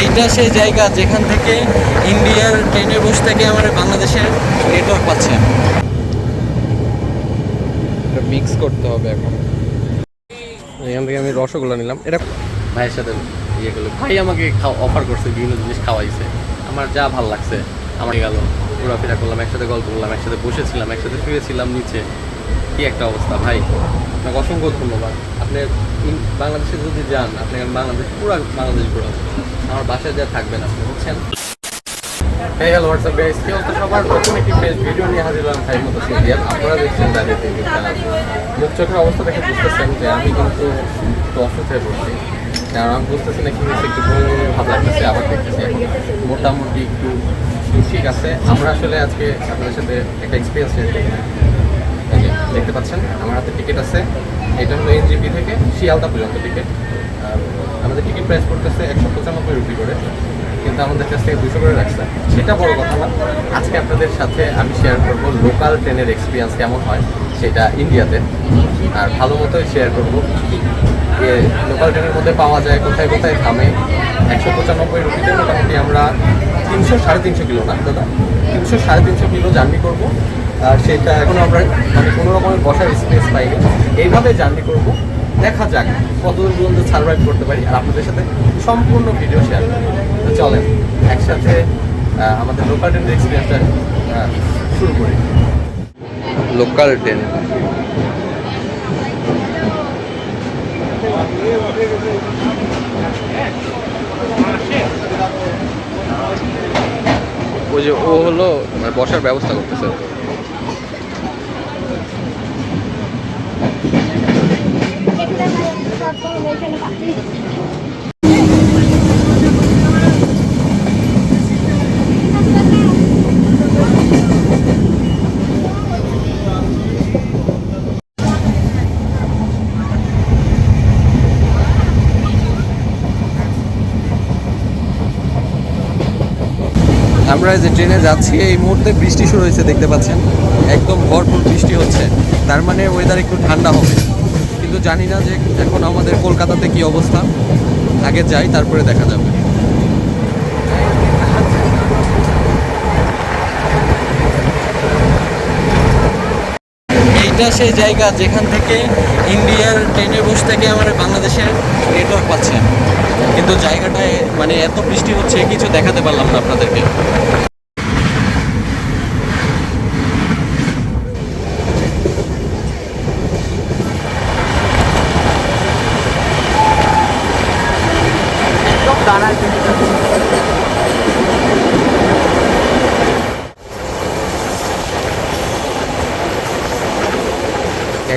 এইটা সেই জায়গা যেখান থেকে ইন্ডিয়ার ট্রেনে বসে থেকে আমার বাংলাদেশের নেটওয়ার্ক পাচ্ছে মিক্স করতে হবে এখন। এখান থেকে আমি রসগোল্লা নিলাম। এটা ভাইয়ের সাথে ইয়ে করল। ভাই আমাকে অফার করছে বিভিন্ন জিনিস খাওয়াইছে। আমার যা ভালো লাগছে আমার গেল। ঘোরাফেরা করলাম একসাথে গল্প করলাম একসাথে বসেছিলাম একসাথে শুয়েছিলাম নিচে। কি একটা অবস্থা ভাই। আপনাকে অসংখ্য ধন্যবাদ। আপনি ইন- বাংলাদেশে যদি যান, আপনি বাংলাদেশ, পুরো বাংলাদেশ ঘোরাবেন আমার বাসায় যা থাকবেন আপনি, বুঝছেন? হ্যাঁ হ্যালো হোয়াটসঅ্যাপ গাইস কি অবস্থা সবার? প্রথম একটি ফেস ভিডিও নিয়ে হাজির হলাম ভাই মতো সিরিয়াল আপনারা দেখছেন দাঁড়িয়ে টিভি মুখ চোখের অবস্থা দেখে বুঝতেছেন যে আমি কিন্তু একটু অসুস্থ হয়ে পড়ছি। কারণ আমি বুঝতেছি না কি হয়েছে, একটু বমি বমি ভাব লাগতেছে, আবার দেখতেছি। এখন মোটামুটি একটু ঠিক আছে। আমরা আসলে আজকে আপনাদের সাথে একটা এক্সপিরিয়েন্স শেয়ার যে দেখতে পাচ্ছেন, আমার হাতে টিকিট আছে। এটা হলো এনজিপি থেকে শিয়ালদা পর্যন্ত টিকিট আমাদের টিকিট প্রাইস করতেছে একশো পঁচানব্বই রুপি করে। কিন্তু আমাদের কাছ থেকে দুশো করে রাখছে। সেটা বড় কথা না। আজকে আপনাদের সাথে আমি শেয়ার করব লোকাল ট্রেনের এক্সপিরিয়েন্স কেমন হয়, সেটা ইন্ডিয়াতে আর ভালো মতোই শেয়ার করব লোকাল ট্রেনের মধ্যে পাওয়া যায়, কোথায় কোথায় থামে একশো পঁচানব্বই রুপিতে মোটামুটি আমরা তিনশো, সাড়ে তিনশো কিলো না দাদা। তিনশো, সাড়ে তিনশো কিলো জার্নি করব। আর সেটা এখন আমরা মানে কোনো রকমের বসার স্পেস পাইনি। এইভাবে জার্নি করব। দেখা যাক কতদূর পর্যন্ত সার্ভাইভ করতে পারি। আর আপনাদের সাথে সম্পূর্ণ ভিডিও শেয়ার তো চলেন, একসাথে আমাদের লোকাল ট্রেনের এক্সপিরিয়েন্সটা শুরু করি। লোকাল ট্রেন ওই যে ও হলো মানে বসার ব্যবস্থা করতেছে। আমরা যে ট্রেনে যাচ্ছি, এই মুহূর্তে বৃষ্টি শুরু হয়েছে, দেখতে পাচ্ছেন। একদম ভরপুর বৃষ্টি হচ্ছে। তার মানে ওয়েদার একটু ঠান্ডা হবে। কিন্তু জানি না যে এখন আমাদের কলকাতাতে কি অবস্থা। আগে যাই, তারপরে দেখা যাবে। এইটা সেই জায়গা যেখান থেকে ইন্ডিয়ার ট্রেনে বস থেকে আমার বাংলাদেশের নেটওয়ার্ক পাচ্ছে কিন্তু জায়গাটায় মানে এত বৃষ্টি হচ্ছে, কিছু দেখাতে পারলাম না আপনাদেরকে।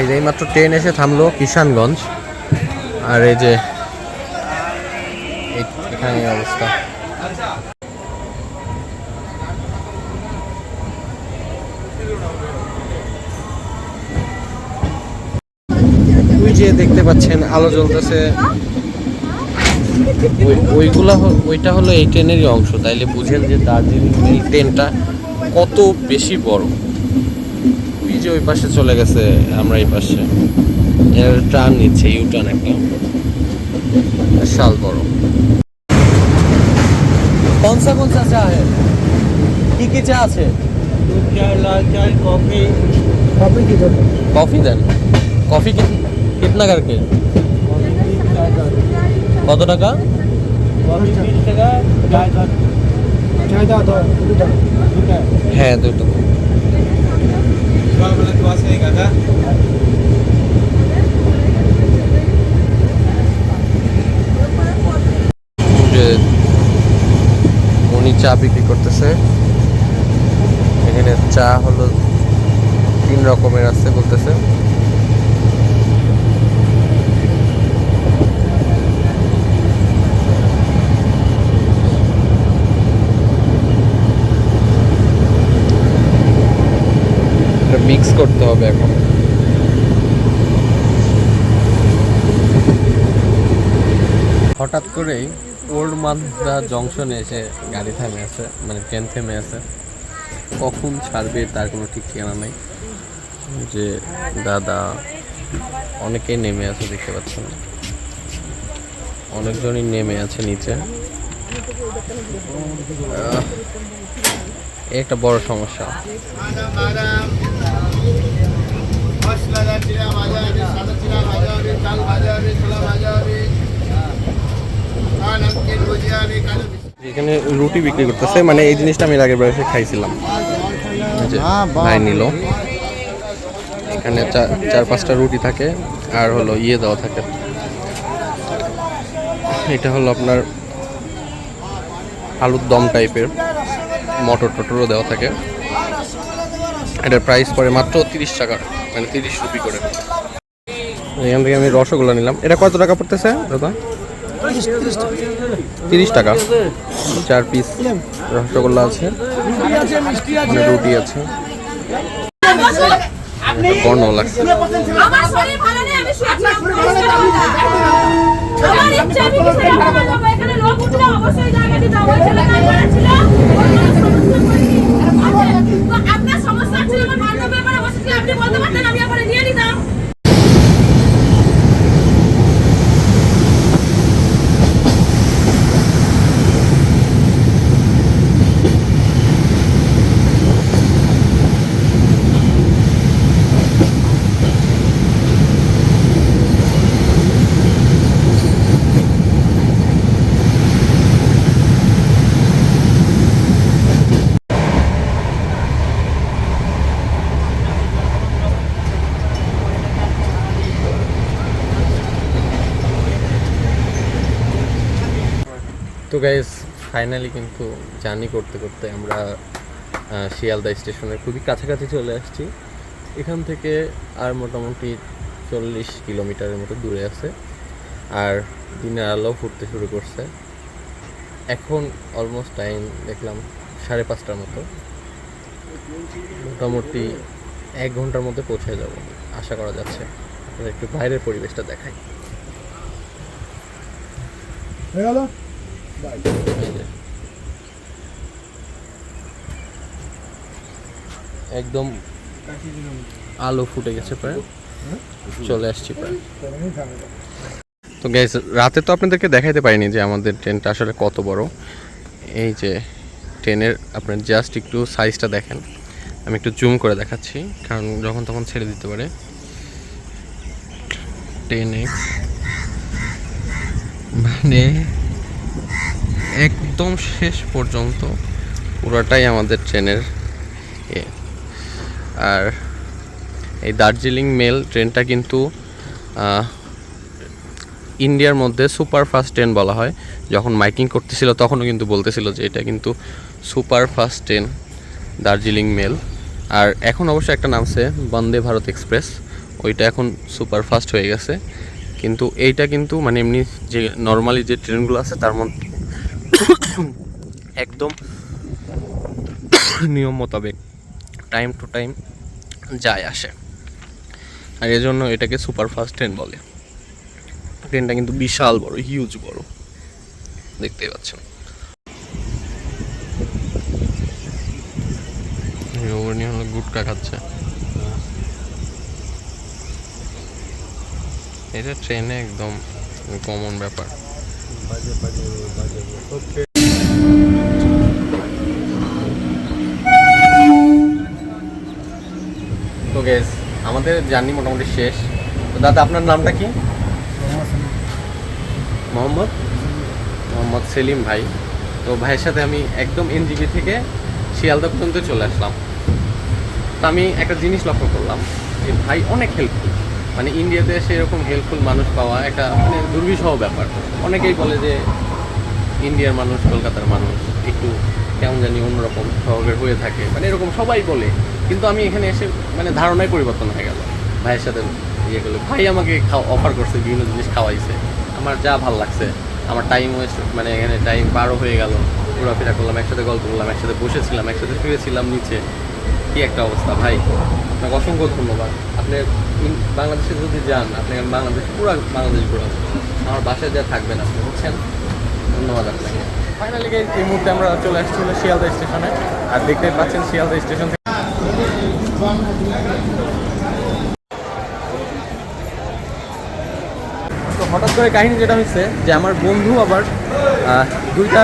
যে মাত্র ট্রেন এসে থামলো কিষানগঞ্জ। আর এই যে এখানে অবস্থা। যে দেখতে পাচ্ছেন, আলো জ্বলতেছে। ওই- ওইগুলা ওইটা হলো এই ট্রেনেরই অংশ। তাইলে বুঝেন যে দার্জিলিং এই ট্রেনটা কত বেশি বড়। যে ওই পাশে চলে গেছে আমরা এই পাশে। এর টার্ন নিচ্ছে ইউ টার্ন একটা শাল বড়। কোন সা কোন চা হ্যাঁ কি কি চা আছে? দুধ চা লাল চা কফি। কফি কি দেন কফি দেন। কফি কিতনা করকে কত টাকা? হ্যাঁ দুটো। ঝড়বেলা তো আসেনি কাকা। উনি চা বিক্রি করতেছে। এখানে চা হলো তিন রকমের আছে বলতেছে। করতে হবে এখন। হঠাৎ করেই ওল্ড মালদা জংশনে এসে গাড়ি থেমে আছে মানে ট্রেন থেমে আছে। কখন ছাড়বে তার কোনো ঠিক ঠিকানা নেই। যে দাদা, অনেকেই নেমে আছে দেখতে পাচ্ছেন। অনেকজনই নেমে আছে নিচে। একটা বড় সমস্যা মশলা চিরা ভাজা হবে সাদা চিরা ভাজা হবে চাল ভাজা হবে ছোলা ভাজা হবে আর নমকিন ভুজিয়া হবে কালো এখানে রুটি বিক্রি করতেছে মানে এই জিনিসটা আমি আগের বয়সে খাইছিলাম। ভাই নিল। এখানে চার পাঁচটা রুটি থাকে, আর হলো ইয়ে দেওয়া থাকে। এটা হলো আপনার আলুর দম টাইপের, মটর টটরও দেওয়া থাকে। এটার প্রাইস পড়ে মাত্র তিরিশ টাকা মানে তিরিশ রুপি করে। এখান থেকে আমি রসগোল্লা নিলাম। এটা কত টাকা পড়তেছে দাদা? তিরিশ টাকা। চার পিস রসগোল্লা আছে। মানে রুটি আছে। বর্ণ লাগছে। নেই আমি শুয়েছি আমার ইচ্ছা আমি কিছু রাখব যাব এখানে লোক উঠলে অবশ্যই জায়গা দিতে হবে ছেলে কাজ করেছিল আপনার সমস্যা ছিল আমার বান্ধব ব্যাপারে বসেছিল আপনি বলতে পারতেন আমি আপনারে নিয়ে নিতাম তো গাইস ফাইনালি কিন্তু জার্নি করতে করতে আমরা শিয়ালদা স্টেশনের খুবই কাছাকাছি চলে আসছি। এখান থেকে আর মোটামুটি চল্লিশ কিলোমিটারের মতো দূরে আছে। আর দিনের আলো ফুটতে শুরু করছে। এখন অলমোস্ট টাইম দেখলাম সাড়ে পাঁচটার মতো। মোটামুটি এক ঘণ্টার মধ্যে পৌঁছে যাব, আশা করা যাচ্ছে। একটু বাইরের পরিবেশটা দেখাই। হয়ে গেল। একদম আলো ফুটে গেছে প্রায়। চলে আসছি প্রায়। তো গ্যাস রাতে তো আপনাদেরকে দেখাইতে পারিনি যে আমাদের ট্রেনটা আসলে কত বড়। এই যে ট্রেনের আপনার জাস্ট একটু সাইজটা দেখেন। আমি একটু জুম করে দেখাচ্ছি, কারণ যখন তখন ছেড়ে দিতে পারে। টেন এক্স মানে একদম শেষ পর্যন্ত পুরোটাই আমাদের ট্রেনের এ। আর এই দার্জিলিং মেল ট্রেনটা কিন্তু ইন্ডিয়ার মধ্যে সুপার ফাস্ট ট্রেন বলা হয়। যখন মাইকিং করতেছিল তখনও কিন্তু বলতেছিল যে এটা কিন্তু super fast train Darjeeling mail. আর এখন অবশ্য একটা নামছে বন্দে ভারত এক্সপ্রেস। ওইটা এখন সুপার ফাস্ট হয়ে গেছে। কিন্তু এইটা কিন্তু মানে এমনি যে নর্মালি যে ট্রেনগুলো আছে তার মধ্যে একদম নিয়ম মোতাবেক টাইম টু টাইম যায় আসে। আর এজন্য এটাকে সুপার ফাস্ট ট্রেন বলে। ট্রেনটা কিন্তু বিশাল বড় হিউজ বড়। দেখতেই পাচ্ছেন। গুটকা খাচ্ছে। এটা ট্রেনে একদম কমন ব্যাপার। বাজে বাজে বাজে ওকে তো গেস আমাদের জার্নি মোটামুটি শেষ। তো দাদা, আপনার নামটা কি? মোহাম্মদ? মোহাম্মদ সেলিম ভাই। তো ভাইয়ের সাথে আমি একদম এনজিবি থেকে শিয়ালদা পর্যন্ত চলে আসলাম। তো আমি একটা জিনিস লক্ষ্য করলাম যে ভাই অনেক হেল্পফুল মানে ইন্ডিয়াতে সেরকম হেল্পফুল মানুষ পাওয়া একটা মানে দুর্বিষহ ব্যাপার। অনেকেই বলে যে ইন্ডিয়ার মানুষ, কলকাতার মানুষ একটু কেমন জানি অন্যরকম স্বভাবের হয়ে থাকে। মানে এরকম সবাই বলে। কিন্তু আমি এখানে এসে মানে ধারণায় পরিবর্তন হয়ে গেল ভাইয়ের সাথে ইয়ে করল, ভাই আমাকে অফার করছে, বিভিন্ন জিনিস খাওয়াইছে। আমার যা ভালো লাগছে, আমার টাইম ওয়েস্ট মানে এখানে টাইম পারও হয়ে গেল। ঘোরাফেরা করলাম, একসাথে গল্প করলাম, একসাথে বসেছিলাম, একসাথে ফিরেছিলাম নিচে। কি একটা অবস্থা ভাই? আপনাকে অসংখ্য ধন্যবাদ। আপনি বাংলাদেশে যদি যান আপনি বাংলাদেশ পুরো বাংলাদেশ ঘোরান আমার বাসায় যা থাকবেন আপনি বুঝছেন? ধন্যবাদ আপনাকে। ফাইনালি এই মুহূর্তে আমরা চলে আসছি হলো শিয়ালদা স্টেশনে। আর দেখতে পাচ্ছেন শিয়ালদা স্টেশন হঠাৎ করে কাহিনী যেটা হচ্ছে যে আমার বন্ধু আবার দুইটা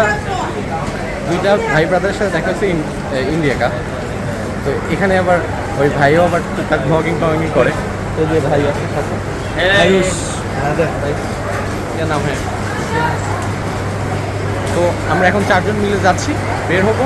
দুইটা ভাই ব্রাদারের সাথে দেখা হচ্ছে ইন- এ, ইন্ডিয়াকা তো এখানে আবার ওই ভাইও আবার টুকটাক ভ্লগিং টগিং করে। তো যে ভাই আছে সাথে। আয়ুষ নাম হ্যাঁ। তো আমরা এখন চারজন মিলে যাচ্ছি বের হব।